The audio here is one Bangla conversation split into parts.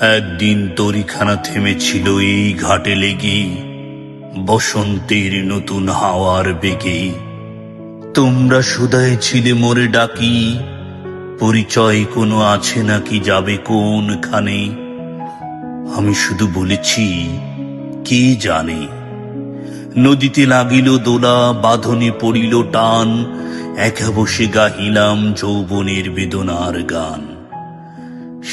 একদিন তরিখানা থেমেছিল এই ঘাটে লেগে। বসন্তের নতুন হাওয়ার বেগে। তোমরা সুদায় ছিলে মোরে ডাকি। পরিচয় কোনো আছে নাকি যাবে কোনখানে? আমি শুধু বলেছি, কে জানে? নদীতে লাগিল দোলা, বাঁধনে পড়িল টান। একা বসে গাহিলাম যৌবনের বেদনার গান।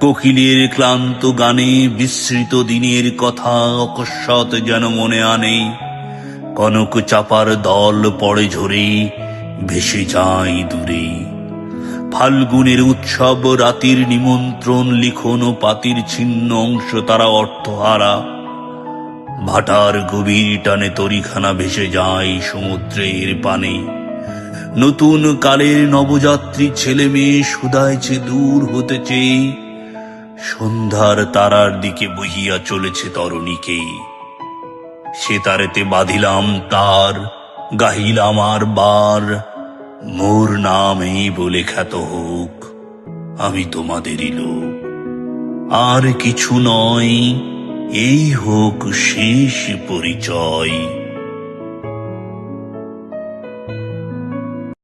কোকিলের ক্লান্ত গানে বিস্মৃত দিনের কথা অকস্মাৎ যেন মনে আনে। কনক চাপার দল পড়ে ঝরে, ভেসে যায় দূরে। ফাল্গুনের উৎসব রাতির নিমন্ত্রণ, লিখন ও পাতির ছিন্ন অংশ তারা অর্থহারা। ভাটার গভীর টানে তরিখানা ভেসে যায় সমুদ্রের পানে। নতুন কালের নবযাত্রী ছেলে মেয়ে সুদাইছে দূর হতেছে সন্ধ্যার তারার দিকে বহিয়া চলেছে তরণীকে। সে তারেতে বাঁধিলাম তার, গাহিলাম আর বার। মোর নাম এই বলে খ্যাত হোক, আমি তোমাদেরই লোক। আর কিছু নয়, এই হোক শেষ পরিচয়।